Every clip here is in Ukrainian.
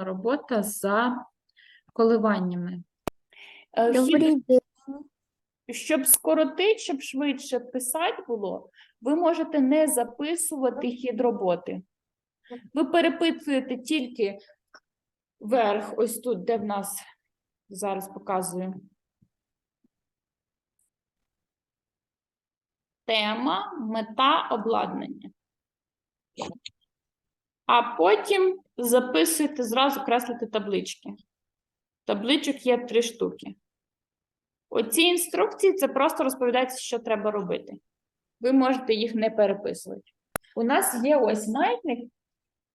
електронна робота за коливаннями. Е, день. Щоб скоротити, щоб швидше писати було, ви можете не записувати хід роботи. Ви переписуєте тільки верх, ось тут, де в нас зараз показую. Тема, мета, обладнання. А потім записуєте зразу креслити таблички. Табличок є три штуки. Оці інструкції це просто розповідається, що треба робити. Ви можете їх не переписувати. У нас є ось маятник,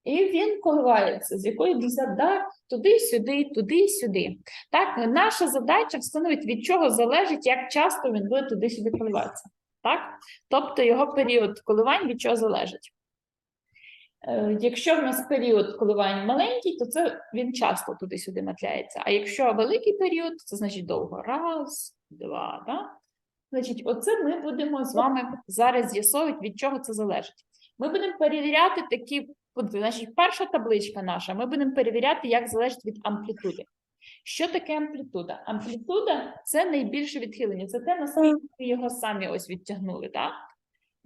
і він коливається, з якої задач туди-сюди, туди-сюди. Так, наша задача встановити, від чого залежить, як часто він буде туди-сюди коливатися. Так? Тобто його період коливань від чого залежить. Е, Якщо в нас період коливань маленький, то це він часто туди-сюди мотляється. А якщо великий період, це значить довго. Раз, два, так? Значить, оце ми будемо з вами зараз з'ясовувати, від чого це залежить. Ми будемо перевіряти такі, от, значить, перша табличка наша, ми будемо перевіряти, як залежить від амплітуди. Що таке амплітуда? Амплітуда це найбільше відхилення, це те, наскільки ми його самі ось відтягнули, так?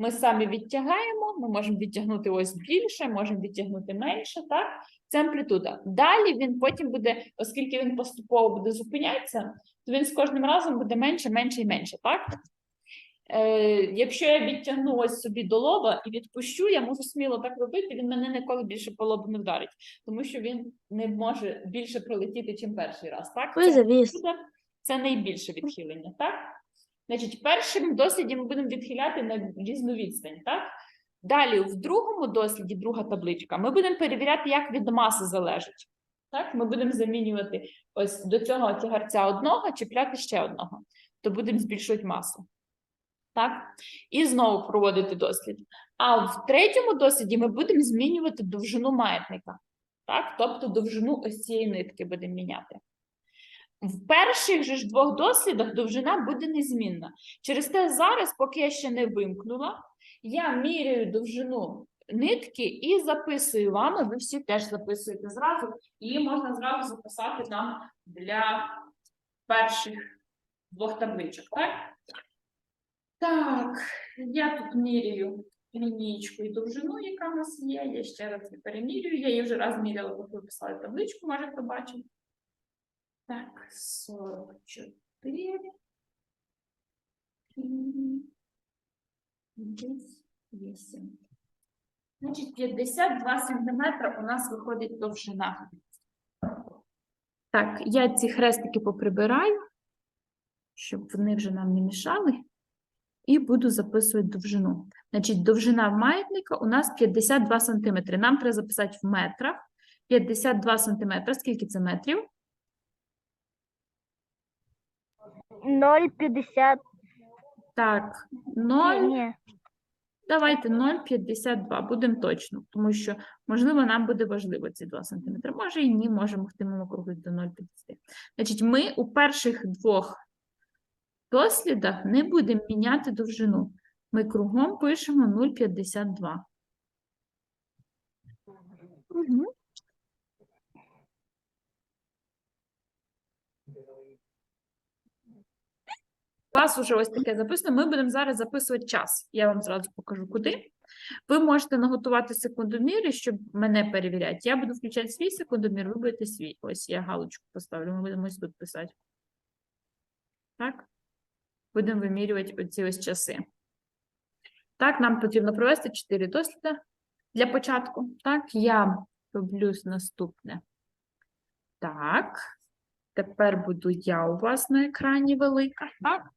Ми самі відтягаємо, ми можемо відтягнути ось більше, можемо відтягнути менше, так? Це амплітуда. Далі він потім буде, оскільки він поступово буде зупинятися, то він з кожним разом буде менше, менше і менше, так? Е, якщо я відтягну ось собі до лоба і відпущу, я можу сміло так робити, він мене ніколи більше по лобу не вдарить, тому що він не може більше пролетіти, чим перший раз. Так? Це це найбільше відхилення, так? Значить, першим досліді ми будемо відхиляти на різну відстань, так? Далі, в другому досліді, друга табличка, ми будемо перевіряти, як від маси залежить. Так, ми будемо замінювати ось до цього тягарця одного, чіпляти ще одного, то будемо збільшувати масу. Так? І знову проводити дослід. А в третьому досліді ми будемо змінювати довжину маятника. Так? Тобто довжину ось цієї нитки будемо міняти. В перших же ж двох дослідах довжина буде незмінна. Через те зараз, поки я ще не вимкнула, я міряю довжину нитки і записую вам, ви всі теж записуєте зразу. Її можна зразу записати нам для перших двох табличок. Так, так я тут міряю лінійку і довжину, яка в нас є. Я ще раз її перемірюю. Я її вже раз міряла, поки ви писали табличку, можете бачити. Так, 44. М, десь 8. Значить, 52 сантиметра у нас виходить довжина. Так, я ці хрестики поприбираю, щоб вони вже нам не мішали. І буду записувати довжину. Значить, довжина маятника у нас 52 сантиметри. Нам треба записати в метрах. 52 сантиметра. Скільки це метрів? 0,50. Так, 0, Ні. давайте 0,52, будемо точно, тому що, можливо, нам буде важливо ці 2 см. Може і ні, може могтимемо округлити до 0,50. Значить, ми у перших двох дослідах не будемо міняти довжину. Ми кругом пишемо 0,52. Угу. Вас вже ось таке записано. Ми будемо зараз записувати час. Я вам зразу покажу, куди. Ви можете наготувати секундоміри, щоб мене перевіряти. Я буду включати свій секундомір, ви будете свій. Ось я галочку поставлю, ми будемо ось тут писати. Так? Будемо вимірювати оці ось часи. Так, нам потрібно провести 4 досліди для початку. Так, я роблю наступне. Так. Тепер буду я у вас на екрані велика. Так?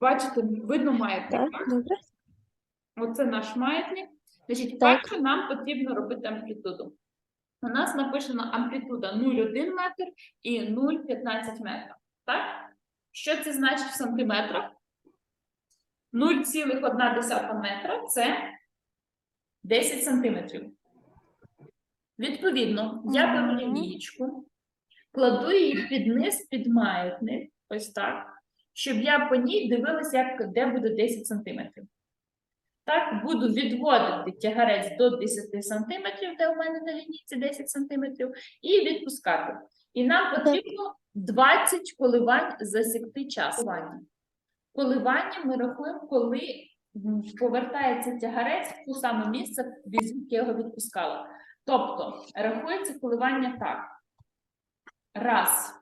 Бачите, видно маятник. Так, добре. Оце наш маятник. Значить, Так. перше нам потрібно робити амплітуду. У нас написано амплітуда 0,1 метр і 0,15 метрів. Так? Що це значить в сантиметрах? 0,1 метра це 10 сантиметрів. Відповідно, я беру лінійку, кладу її під низ, під маятник, ось так, щоб я по ній дивилася, як, де буде 10 сантиметрів. Так, буду відводити тягарець до 10 см, де у мене на лінійці 10 см, і відпускати. І нам потрібно 20 коливань засікти час. Коливання. Ми рахуємо, коли повертається тягарець в ту саме місце, яке я його відпускала. Тобто рахується коливання так. Раз.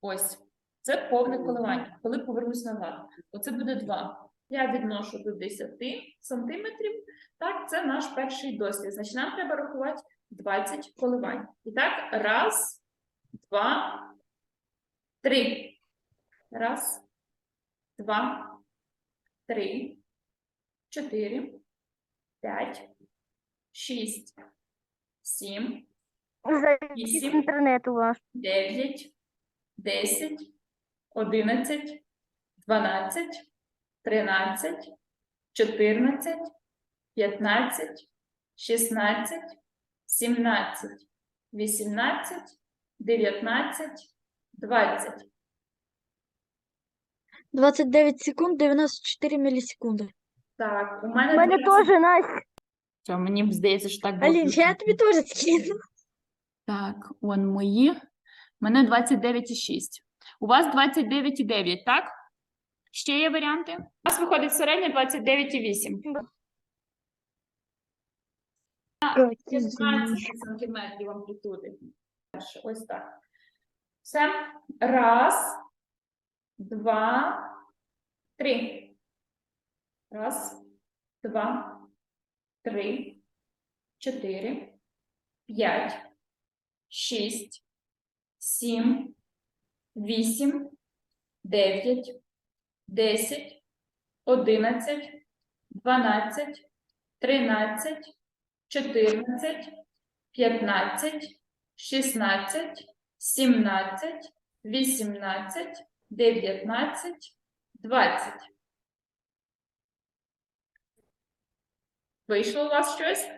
Ось. Це повне коливання. Коли повернусь назад. Оце буде 2. Я відношу до 10 сантиметрів. Так, це наш перший дослід. Значить, нам треба рахувати 20 коливань. І так, раз, два, три. Раз, два, три, чотири, п'ять, шість, сім, Вісім. 9, 10, 11, 12, 13, 14, 15, 16, 17, 18, 19, 20. 29 секунд, 94 мілісекунди. Так, у У мене, мене 20. теж Настя. Що, мені здається, що так було. Алін, я тобі теж скину. Так, вон мої. У мене 29,6. У вас 29,9, так? Ще є варіанти? У вас виходить середня 29,8. 15 сантиметрів амплітуди. Ось так. Все. Раз, два, три. Раз, два, три, чотири, п'ять, шість, сім, вісім, дев'ять, десять, одинадцять, дванадцять, тринадцять. 14, 15, 16, 17, 18, 19, 20. Вийшло у вас щось?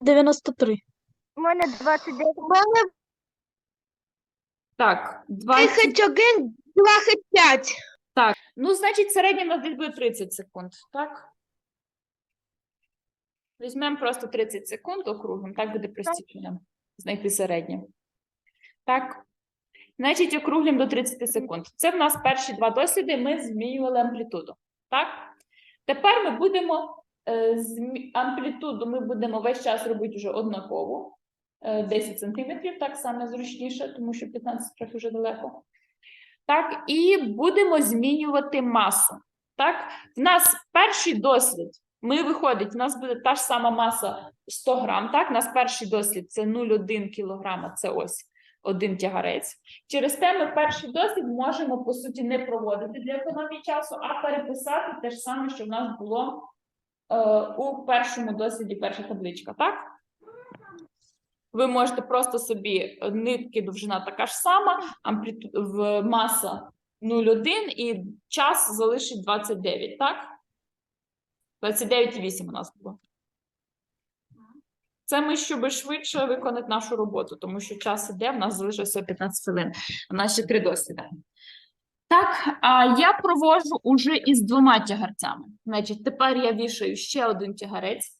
93. У мене 29. У мене Так, 20. 31, 25. Ну, значить, середня у нас десь буде 30 секунд, так? Візьмемо просто 30 секунд округлим, так буде простіше нам знайти середнє. Так. Значить, округлим до 30 секунд. Це в нас перші два досліди, ми змінювали амплітуду. Так? Тепер ми будемо е, змі- амплітуду ми будемо весь час робити вже однаково. Е, 10 сантиметрів, так саме зручніше, тому що 15 трохи вже далеко. Так, і будемо змінювати масу. Так, в нас перший дослід. Ми виходить, у нас буде та ж сама маса 100 грам. Так, у нас перший дослід це 0,1 кілограма, це ось один тягарець. Через те ми перший дослід можемо по суті не проводити для економії часу, а переписати те ж саме, що в нас було е, у першому досліді, перша табличка. Так? Ви можете просто собі е, нитки, довжина така ж сама, ампліту... маса 0,1 і час залишить 29, так? 29,8 у нас було. Це ми, щоб швидше виконати нашу роботу, тому що час іде, в нас залишилося 15 хвилин. У нас ще три досліди. Так, а я проводжу уже із двома тягарцями. Значить, тепер я вішаю ще один тягарець.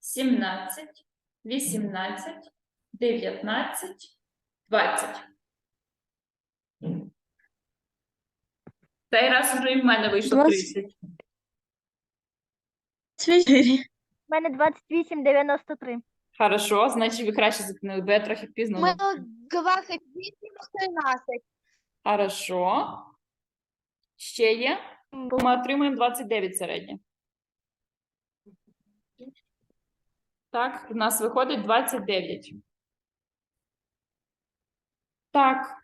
17, 18, 19, 20. Цей раз вже і в мене вийшло Двадцять. 30. 4. У мене 28, 93. Хорошо, значить ви краще зупинили, бо я трохи пізно. У мене 28, 13. Хорошо. Ще є? Ми отримуємо 29 середнє. Так, в нас виходить 29. Так.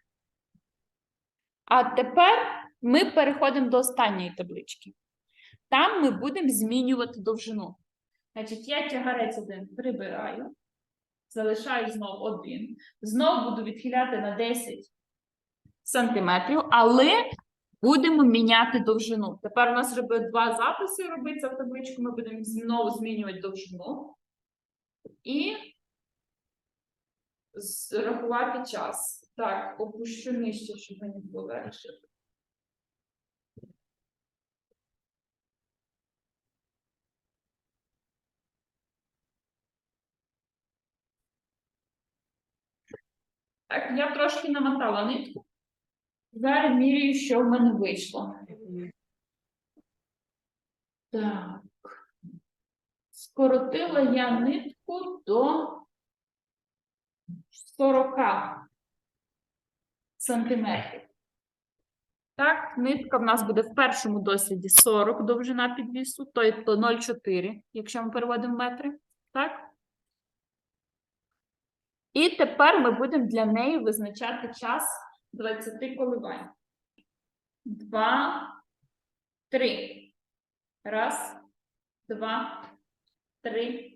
А тепер ми переходимо до останньої таблички. Там ми будемо змінювати довжину. Значить, я тягарець один прибираю, залишаю знову один. Знову буду відхиляти на 10 сантиметрів, але будемо міняти довжину. Тепер у нас буде два записи робиться в табличку. Ми будемо знову змінювати довжину і рахувати час. Так, опущу нижче, щоб мені було легше. Так, я трошки намотала нитку. Зараз міряю, що в мене вийшло. Так. Скоротила я нитку до 40 сантиметрів. Так, нитка в нас буде в першому досліді 40 довжина підвісу, то є 0,4, якщо ми переводимо метри. Так? І тепер ми будемо для неї визначати час 20 коливань. Два, три. Раз, два, три,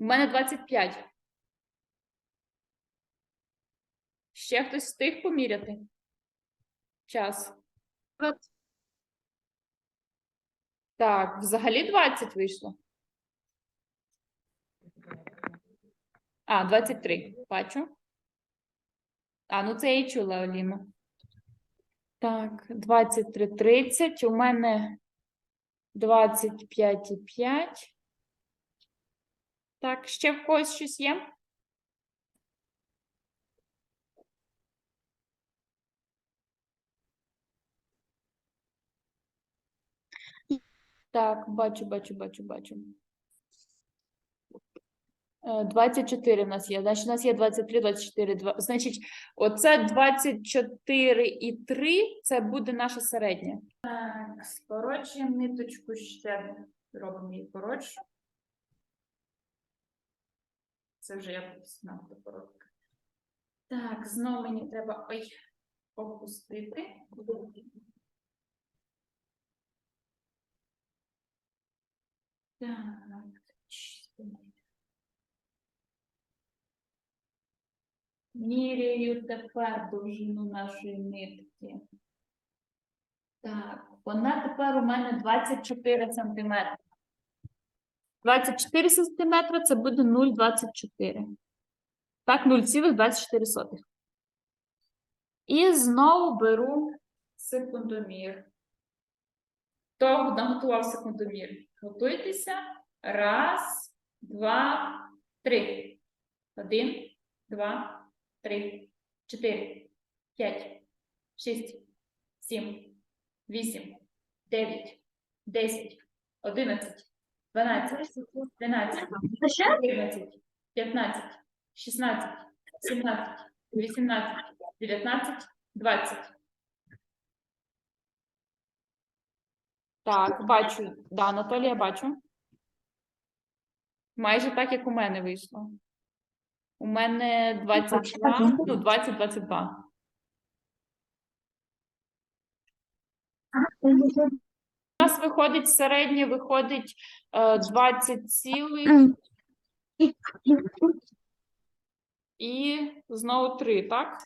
У мене 25. Ще хтось встиг поміряти? Час. Так, взагалі 20 вийшло. А, 23, бачу. А, ну це я і чула, Оліна. Так, 23, 30. У мене 25,5. Так, ще в когось щось є? Так, бачу, бачу, бачу, бачу. Е, 24 в нас є. Значить, у нас є 23, 24, 2. Значить, оце 24 і 3 це буде наша середня. Так, скорочуємо ниточку ще робимо її коротшу. Це вже я написала коротка. Так, знову мені треба ой, опустити. Так. Міряю тепер довжину нашої нитки. Так, вона тепер у мене 24 сантиметри. 24 сантиметри це буде 0,24. Так, 0,24. І знову беру секундомір. Хто наготував секундомір? Готуйтеся. Раз, два, три. Один, два, три, чотири, п'ять, шість, сім, вісім, дев'ять, десять, одинадцять, дванадцять, тринадцять, чотирнадцять, п'ятнадцять, шістнадцять, сімнадцять, вісімнадцять, дев'ятнадцять, двадцять. Так, бачу. Да, Анатолія бачу. Майже так, як у мене вийшло. У мене 22, ну, 20-22. Виходить середнє, виходить е, 20 цілих і знову 3, так?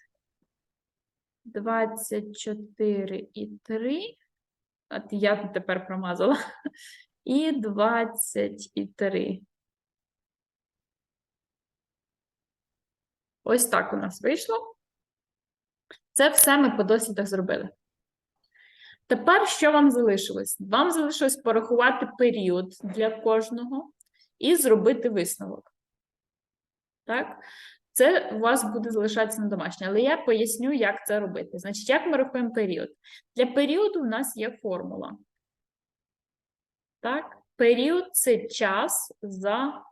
24 і 3. От я тепер промазала. І 23. Ось так у нас вийшло. Це все ми по дослідах зробили. Тепер що вам залишилось? Вам залишилось порахувати період для кожного і зробити висновок. Так? Це у вас буде залишатися на домашнє, але я поясню, як це робити. Значить, як ми рахуємо період? Для періоду у нас є формула. Так, період це час за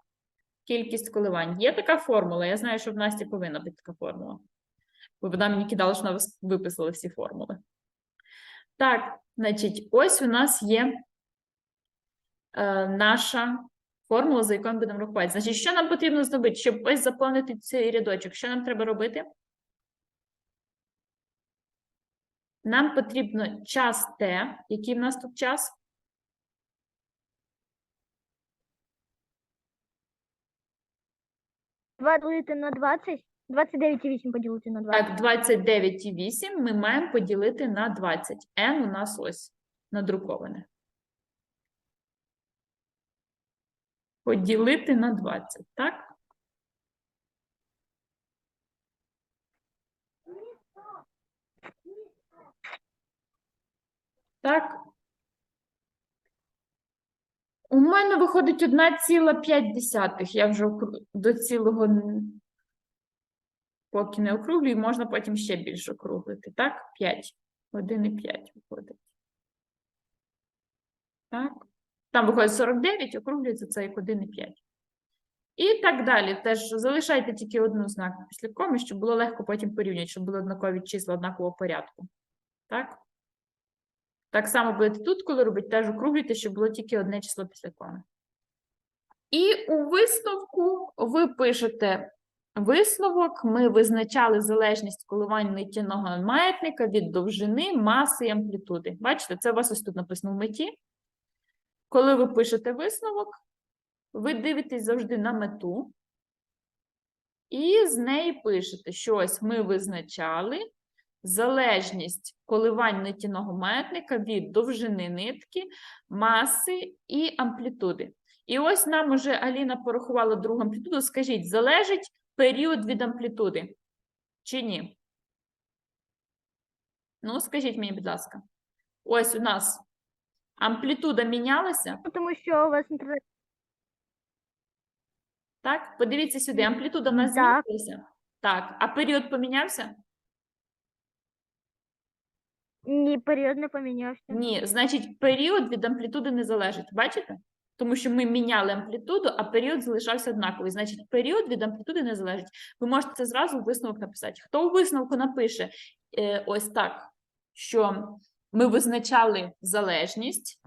кількість коливань. Є така формула. Я знаю, що в Насті повинна бути така формула. Бо вона мені кидала, що вона виписала всі формули. Так, значить, ось у нас є е, наша формула, за якою ми будемо рахувати. Значить, що нам потрібно зробити, щоб ось заповнити цей рядочок? Що нам треба робити? Нам потрібно час Т. Який в нас тут час? Два поділити на 20. 29,8 поділити на 20. Так, 29,8 ми маємо поділити на 20. n у нас ось надруковане. Поділити на 20, так? Так. У мене виходить 1,5. Я вже до цілого поки не округлюю, можна потім ще більше округлити. Так? 5. 1,5 виходить. Так. Там виходить 49, округлюється це як 1,5. І так далі. Теж залишайте тільки одну знаку після коми, щоб було легко потім порівняти, щоб були однакові числа однакового порядку. Так? Так само будете тут, коли робить, теж округлюйте, щоб було тільки одне число після коми. І у висновку ви пишете висновок. Ми визначали залежність коливань нитяного маятника від довжини, маси і амплітуди. Бачите, це у вас ось тут написано в меті. Коли ви пишете висновок, ви дивитесь завжди на мету. І з неї пишете, що ось ми визначали залежність коливань нитяного маятника від довжини нитки, маси і амплітуди. І ось нам уже Аліна порахувала другу амплітуду. Скажіть, залежить період від амплітуди чи ні? Ну, скажіть мені, будь ласка. Ось у нас амплітуда мінялася, Ну, Тому що у вас інтернет. так? Подивіться сюди, амплітуда в нас Так. змінилася. Так, а період помінявся? Ні, період не помінявся. Ні, значить, період від амплітуди не залежить. Бачите? Тому що ми міняли амплітуду, а період залишався однаковий. Значить, період від амплітуди не залежить. Ви можете це зразу в висновок написати. Хто у висновку напише е, ось так, що ми визначали залежність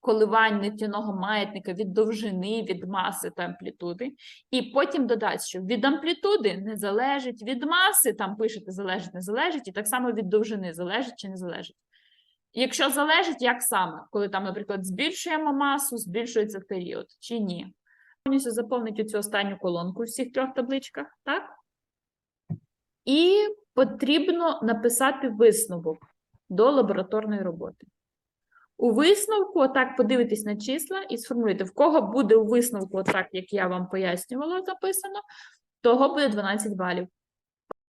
коливань нитяного маятника від довжини, від маси та амплітуди, і потім додасть, що від амплітуди не залежить, від маси там пишете залежить, не залежить, і так само від довжини залежить чи не залежить. Якщо залежить, як саме, коли там, наприклад, збільшуємо масу, збільшується період чи ні. Повністю заповнить цю останню колонку у всіх трьох табличках, так? І потрібно написати висновок до лабораторної роботи. У висновку, отак подивитись на числа і сформулюйте, в кого буде у висновку, отак, як я вам пояснювала, записано, того буде 12 балів.